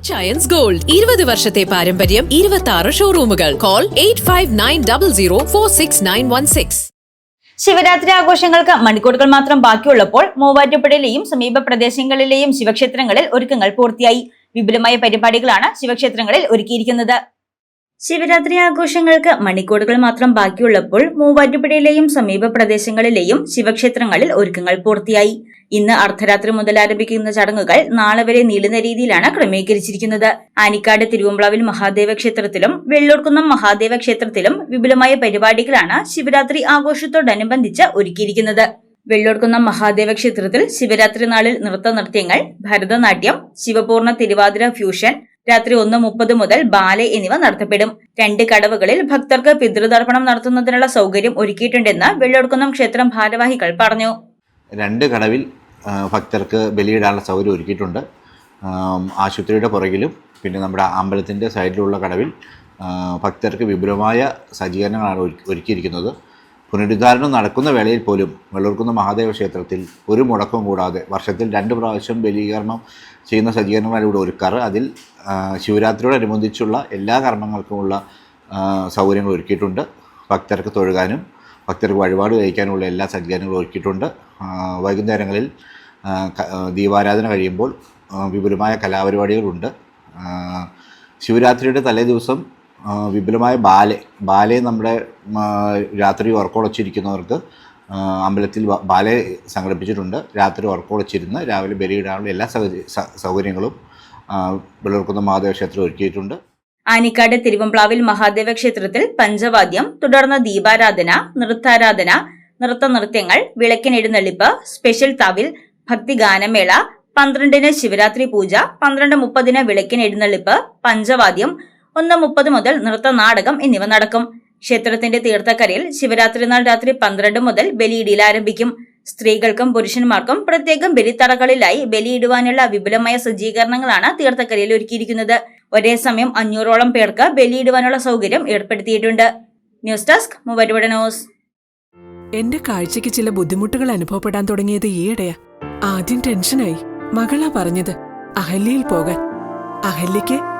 Achayans gold ഇരുപത് വർഷത്തെ പാരമ്പര്യം ഇരുപത്തി ആറ് ഷോറൂമുകൾ call eight five nine double zero four six nine one six Shivaratri ആഘോഷങ്ങൾക്ക് മണിക്കൂറുകൾ മാത്രം ബാക്കിയുള്ളപ്പോൾ മൂവാറ്റുപുഴയിലെയും സമീപ പ്രദേശങ്ങളിലെയും ശിവക്ഷേത്രങ്ങളിൽ ഒരുക്കങ്ങൾ പൂർത്തിയായി. വിപുലമായ പരിപാടികളാണ് ശിവക്ഷേത്രങ്ങളിൽ ഒരുക്കിയിരിക്കുന്നത്. ശിവരാത്രി ആഘോഷങ്ങൾക്ക് മണിക്കൂറുകൾ മാത്രം ബാക്കിയുള്ളപ്പോൾ മൂവാറ്റുപുഴയിലെയും സമീപ പ്രദേശങ്ങളിലെയും ശിവക്ഷേത്രങ്ങളിൽ ഒരുക്കങ്ങൾ പൂർത്തിയായി. ഇന്ന് അർദ്ധരാത്രി മുതൽ ആരംഭിക്കുന്ന ചടങ്ങുകൾ നാളെ വരെ നീളുന്ന രീതിയിലാണ് ക്രമീകരിച്ചിരിക്കുന്നത്. ആനിക്കാട് തിരുവമ്പ്ലാവിൽ മഹാദേവ ക്ഷേത്രത്തിലും വെള്ളൂർക്കുന്നം മഹാദേവ ക്ഷേത്രത്തിലും വിപുലമായ പരിപാടികളാണ് ശിവരാത്രി ആഘോഷത്തോടനുബന്ധിച്ച് ഒരുക്കിയിരിക്കുന്നത്. വെള്ളൂർക്കുന്നം മഹാദേവ ക്ഷേത്രത്തിൽ ശിവരാത്രി നാളിൽ നൃത്ത നൃത്യങ്ങൾ ഭരതനാട്യം ശിവപൂർണ തിരുവാതിര ഫ്യൂഷൻ രാത്രി ഒന്ന് മുപ്പത് മുതൽ ബാലെ എന്നിവ നടത്തപ്പെടും. രണ്ട് കടവുകളിൽ ഭക്തർക്ക് പിതൃതർപ്പണം നടത്തുന്നതിനുള്ള സൗകര്യം ഒരുക്കിയിട്ടുണ്ടെന്ന് വെള്ളൊടുക്കുന്ന ക്ഷേത്രം ഭാരവാഹികൾ പറഞ്ഞു. രണ്ട് കടവിൽ ഭക്തർക്ക് ബലിയിടാനുള്ള സൗകര്യം ഒരുക്കിയിട്ടുണ്ട്. ആശുപത്രിയുടെ പുറകിലും പിന്നെ നമ്മുടെ അമ്പലത്തിന്റെ സൈഡിലുള്ള കടവിൽ ഭക്തർക്ക് വിപുലമായ സജ്ജീകരണങ്ങളാണ് ഒരുക്കി- ഒരുക്കിയിരിക്കുന്നത്. പുനരുദ്ധാരണം നടക്കുന്ന വേളയിൽ പോലും വെള്ളൂർക്കുന്ന മഹാദേവ ക്ഷേത്രത്തിൽ ഒരു മുടക്കം കൂടാതെ വർഷത്തിൽ രണ്ട് പ്രാവശ്യം ബലീകരണം ചെയ്യുന്ന സജ്ജീകരണങ്ങളിലൂടെ ഒരുക്കാറ്. അതിൽ ശിവരാത്രിയോടനുബന്ധിച്ചുള്ള എല്ലാ കർമ്മങ്ങൾക്കുമുള്ള സൗകര്യങ്ങൾ ഒരുക്കിയിട്ടുണ്ട്. ഭക്തർക്ക് തൊഴുകാനും ഭക്തർക്ക് വഴിപാട് കഴിക്കാനുമുള്ള എല്ലാ സജ്ജീകരണങ്ങളും ഒരുക്കിയിട്ടുണ്ട്. വൈകുന്നേരങ്ങളിൽ ദീപാരാധന കഴിയുമ്പോൾ വിപുലമായ കലാപരിപാടികളുണ്ട്. ശിവരാത്രിയുടെ തലേ ദിവസം വിപുലമായ ബാലെ ബാലെ നമ്മുടെ രാത്രി ഉറക്കമുളച്ചിരിക്കുന്നവർക്ക് അമ്പലത്തിൽ ബാലെ സംഘടിപ്പിച്ചിട്ടുണ്ട്. രാത്രി ഉറക്കമുളച്ചിരുന്ന് രാവിലെ ബലിയിടാനുള്ള എല്ലാ സൗകര്യങ്ങളും വെള്ളൂർക്കുന്ന മഹാദേവ ക്ഷേത്രം ഒരുക്കിയിട്ടുണ്ട്. ആനിക്കാട് തിരുവമ്പ്ലാവിൽ മഹാദേവ ക്ഷേത്രത്തിൽ പഞ്ചവാദ്യം തുടർന്ന് ദീപാരാധന നൃത്താരാധന നൃത്ത നൃത്യങ്ങൾ വിളക്കിനെഴുന്നള്ളിപ്പ് സ്പെഷ്യൽ തവിൽ ഭക്തിഗാനമേള പന്ത്രണ്ടിന് ശിവരാത്രി പൂജ പന്ത്രണ്ട് മുപ്പതിന് വിളക്കിനെഴുന്നള്ളിപ്പ് പഞ്ചവാദ്യം ഒന്ന് മുപ്പത് മുതൽ നൃത്ത നാടകം എന്നിവ നടക്കും. ക്ഷേത്രത്തിന്റെ തീർത്ഥക്കരയിൽ ശിവരാത്രി നാൾ രാത്രി പന്ത്രണ്ട് മുതൽ ബലിയിടൽ ആരംഭിക്കും. സ്ത്രീകൾക്കും പുരുഷന്മാർക്കും പ്രത്യേകം ബലിത്തറകളിലായി ബലിയിടുവാനുള്ള വിപുലമായ സജ്ജീകരണങ്ങളാണ് തീർത്ഥക്കരയിൽ ഒരുക്കിയിരിക്കുന്നത്. ഒരേ സമയം അഞ്ഞൂറോളം പേർക്ക് ബലിയിടുവാനുള്ള സൗകര്യം ഏർപ്പെടുത്തിയിട്ടുണ്ട്. ന്യൂസ് ഡെസ്ക് മൂവരുവട എന്റെ കാഴ്ചയ്ക്ക് ചില ബുദ്ധിമുട്ടുകൾ അനുഭവപ്പെടാൻ തുടങ്ങിയത് ഈയിടെയാ. ആദ്യം ടെൻഷനായി. മകളാ പറഞ്ഞത് അഹല്യയിൽ പോകാൻ. അഹല്യയ്ക്ക്